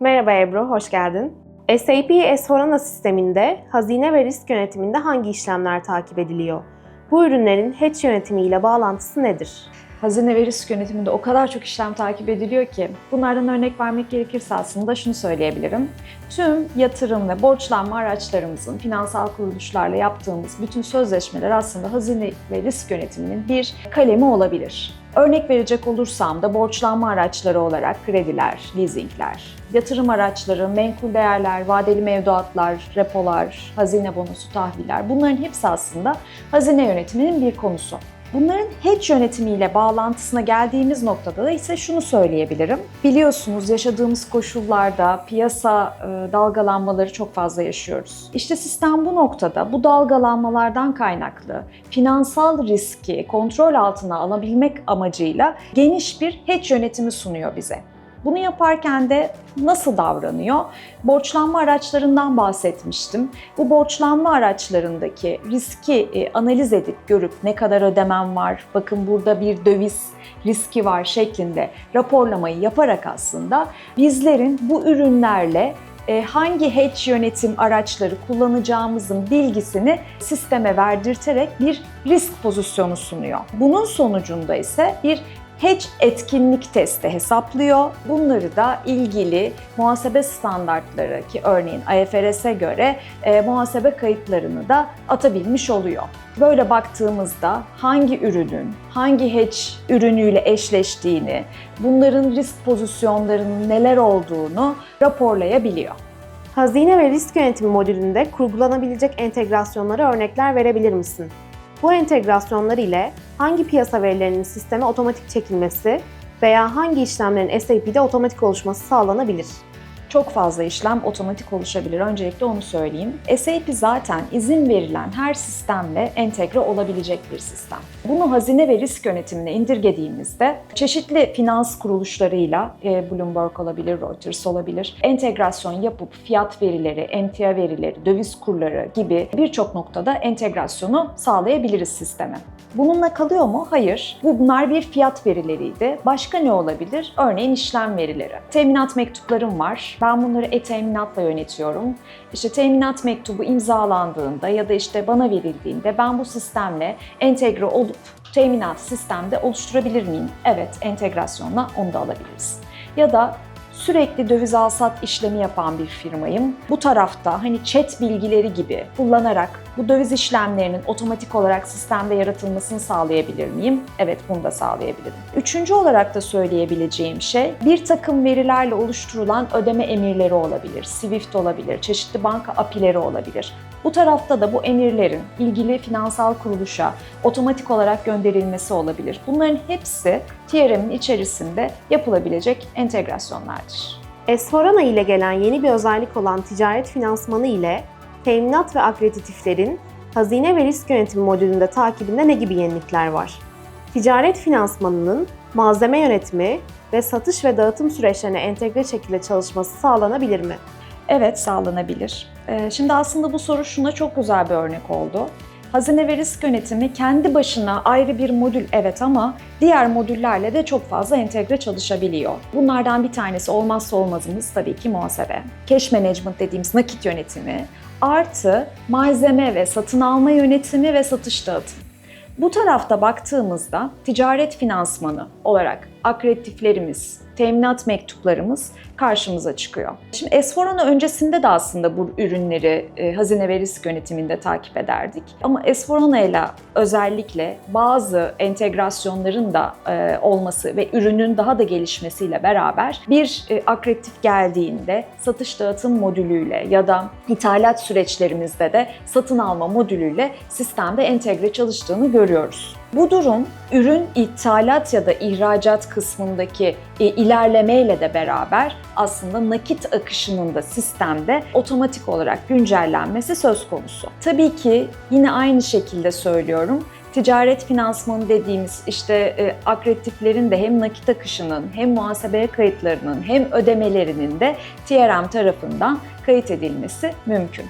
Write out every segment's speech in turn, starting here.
Merhaba Ebru, hoş geldin. SAP S4HANA sisteminde hazine ve risk yönetiminde hangi işlemler takip ediliyor? Bu ürünlerin hedge yönetimiyle bağlantısı nedir? Hazine ve risk yönetiminde o kadar çok işlem takip ediliyor ki bunlardan örnek vermek gerekirse aslında şunu söyleyebilirim. Tüm yatırım ve borçlanma araçlarımızın finansal kuruluşlarla yaptığımız bütün sözleşmeler aslında hazine ve risk yönetiminin bir kalemi olabilir. Örnek verecek olursam da borçlanma araçları olarak krediler, leasingler, yatırım araçları, menkul değerler, vadeli mevduatlar, repolar, hazine bonosu, tahviller bunların hepsi aslında hazine yönetiminin bir konusu. Bunların hedge yönetimiyle bağlantısına geldiğimiz noktada da ise şunu söyleyebilirim. Biliyorsunuz yaşadığımız koşullarda piyasa e, dalgalanmaları çok fazla yaşıyoruz. İşte sistem bu noktada bu dalgalanmalardan kaynaklı finansal riski kontrol altına alabilmek amacıyla geniş bir hedge yönetimi sunuyor bize. Bunu yaparken de nasıl davranıyor? Borçlanma araçlarından bahsetmiştim. Bu borçlanma araçlarındaki riski e, analiz edip görüp ne kadar ödemem var, bakın burada bir döviz riski var şeklinde raporlamayı yaparak aslında bizlerin bu ürünlerle e, hangi hedge yönetim araçları kullanacağımızın bilgisini sisteme verdirterek bir risk pozisyonu sunuyor. Bunun sonucunda ise bir hedge etkinlik testi hesaplıyor. Bunları da ilgili muhasebe standartları ki örneğin IFRS'e göre e, muhasebe kayıtlarını da atabilmiş oluyor. Böyle baktığımızda hangi ürünün hangi hedge ürünüyle eşleştiğini, bunların risk pozisyonlarının neler olduğunu raporlayabiliyor. Hazine ve risk yönetimi modülünde kurgulanabilecek entegrasyonlara örnekler verebilir misin? Bu entegrasyonlar ile hangi piyasa verilerinin sisteme otomatik çekilmesi veya hangi işlemlerin SAP'de otomatik oluşması sağlanabilir? Çok fazla işlem otomatik oluşabilir. Öncelikle onu söyleyeyim. SAP zaten izin verilen her sistemle entegre olabilecek bir sistem. Bunu hazine ve risk yönetimine indirgediğimizde çeşitli finans kuruluşlarıyla e, Bloomberg olabilir, Reuters olabilir, entegrasyon yapıp fiyat verileri, emtia verileri, döviz kurları gibi birçok noktada entegrasyonu sağlayabiliriz sisteme. Bununla kalıyor mu? Hayır. Bunlar bir fiyat verileriydi. Başka ne olabilir? Örneğin işlem verileri. Teminat mektuplarım var. Ben bunları e-teminatla yönetiyorum. İşte teminat mektubu imzalandığında ya da işte bana verildiğinde ben bu sistemle entegre olup teminat sistemde oluşturabilir miyim? Evet, entegrasyonla onu da alabiliriz. Ya da sürekli döviz alsat işlemi yapan bir firmayım. Bu tarafta hani chat bilgileri gibi kullanarak bu döviz işlemlerinin otomatik olarak sistemde yaratılmasını sağlayabilir miyim? Evet bunu da sağlayabilirim. Üçüncü olarak da söyleyebileceğim şey bir takım verilerle oluşturulan ödeme emirleri olabilir. Swift olabilir, çeşitli banka API'leri olabilir. Bu tarafta da bu emirlerin ilgili finansal kuruluşa otomatik olarak gönderilmesi olabilir. Bunların hepsi TRM'in içerisinde yapılabilecek entegrasyonlardır. S4HANA ile gelen yeni bir özellik olan ticaret finansmanı ile teminat ve akreditiflerin hazine ve risk yönetimi modülünde takibinde ne gibi yenilikler var? Ticaret finansmanının malzeme yönetimi ve satış ve dağıtım süreçlerine entegre şekilde çalışması sağlanabilir mi? Evet sağlanabilir. Ee, Şimdi aslında bu soru şuna çok güzel bir örnek oldu. Hazine ve risk yönetimi kendi başına ayrı bir modül evet ama diğer modüllerle de çok fazla entegre çalışabiliyor. Bunlardan bir tanesi olmazsa olmazımız tabii ki muhasebe. Cash management dediğimiz nakit yönetimi artı malzeme ve satın alma yönetimi ve satış dağıtım. Bu tarafta baktığımızda ticaret finansmanı olarak akreditiflerimiz, teminat mektuplarımız karşımıza çıkıyor. Şimdi S4HANA öncesinde de aslında bu ürünleri e, hazine ve risk yönetiminde takip ederdik. Ama S4HANA ile özellikle bazı entegrasyonların da e, olması ve ürünün daha da gelişmesiyle beraber bir e, akreditif geldiğinde satış dağıtım modülüyle ya da ithalat süreçlerimizde de satın alma modülüyle sistemde entegre çalıştığını görüyoruz. Bu durum ürün ithalat ya da ihracat kısmındaki e, ilerlemeyle de beraber aslında nakit akışının da sistemde otomatik olarak güncellenmesi söz konusu. Tabii ki yine aynı şekilde söylüyorum. Ticaret finansmanı dediğimiz işte e, akreditiflerin de hem nakit akışının hem muhasebeye kayıtlarının hem ödemelerinin de TRM tarafından kayıt edilmesi mümkün.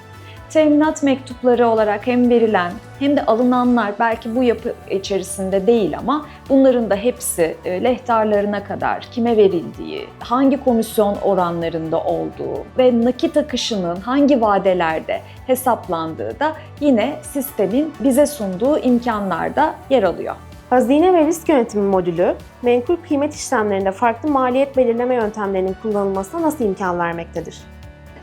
Teminat mektupları olarak hem verilen hem de alınanlar belki bu yapı içerisinde değil ama bunların da hepsi e, lehtarlarına kadar kime verildiği, hangi komisyon oranlarında olduğu ve nakit akışının hangi vadelerde hesaplandığı da yine sistemin bize sunduğu imkanlarda yer alıyor. Hazine ve risk yönetimi modülü, menkul kıymet işlemlerinde farklı maliyet belirleme yöntemlerinin kullanılmasına nasıl imkan vermektedir?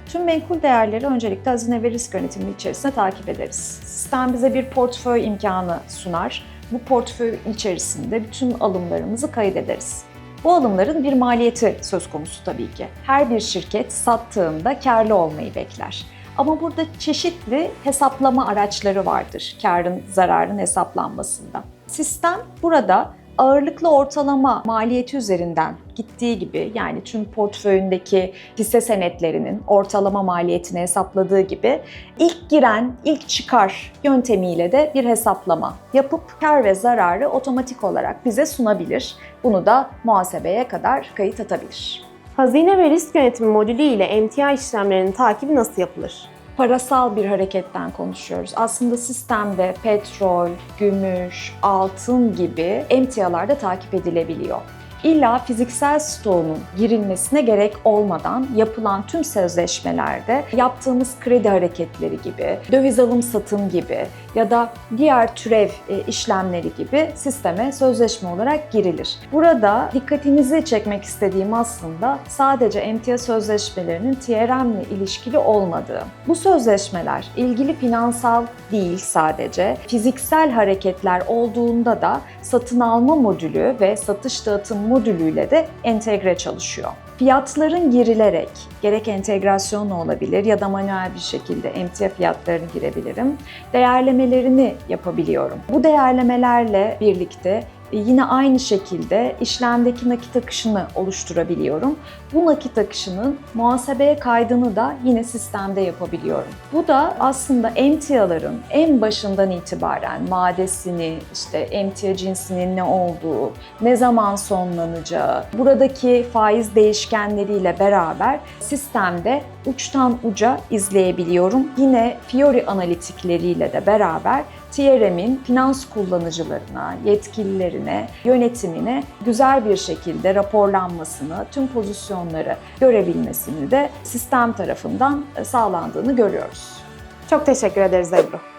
Tüm menkul değerleri öncelikle hazine ve risk yönetimi içerisinde takip ederiz. Sistem bize bir portföy imkanı sunar. Bu portföy içerisinde bütün alımlarımızı kaydederiz. Bu alımların bir maliyeti söz konusu tabii ki. Her bir şirket sattığında karlı olmayı bekler. Ama burada çeşitli hesaplama araçları vardır karın zararın hesaplanmasında. Sistem burada ağırlıklı ortalama maliyeti üzerinden gittiği gibi yani tüm portföyündeki hisse senetlerinin ortalama maliyetini hesapladığı gibi ilk giren, ilk çıkar yöntemiyle de bir hesaplama yapıp kar ve zararı otomatik olarak bize sunabilir. Bunu da muhasebeye kadar kayıt atabilir. Hazine ve risk yönetimi modülü ile emtia işlemlerinin takibi nasıl yapılır? Parasal bir hareketten konuşuyoruz. Aslında sistemde petrol, gümüş, altın gibi emtialar da takip edilebiliyor. İlla fiziksel stoğunun girilmesine gerek olmadan yapılan tüm sözleşmelerde yaptığımız kredi hareketleri gibi, döviz alım satım gibi ya da diğer türev e, işlemleri gibi sisteme sözleşme olarak girilir. Burada dikkatinizi çekmek istediğim aslında sadece emtia sözleşmelerinin TRM ile ilişkili olmadığı. Bu sözleşmeler ilgili finansal değil sadece, fiziksel hareketler olduğunda da satın alma modülü ve satış dağıtım modülüyle de entegre çalışıyor. Fiyatların girilerek, gerek entegrasyonla olabilir ya da manuel bir şekilde emtia fiyatlarını girebilirim, değerlemelerini yapabiliyorum. Bu değerlemelerle birlikte yine aynı şekilde işlemdeki nakit akışını oluşturabiliyorum. Bu nakit akışının muhasebeye kaydını da yine sistemde yapabiliyorum. Bu da aslında emtiaların en başından itibaren madesini, işte emtia cinsinin ne olduğu, ne zaman sonlanacağı, buradaki faiz değişkenleriyle beraber sistemde uçtan uca izleyebiliyorum. Yine Fiori analitikleriyle de beraber TRM'in finans kullanıcılarına, yetkililerine, yönetimine güzel bir şekilde raporlanmasını, tüm pozisyonları görebilmesini de sistem tarafından sağlandığını görüyoruz. Çok teşekkür ederiz Ebru.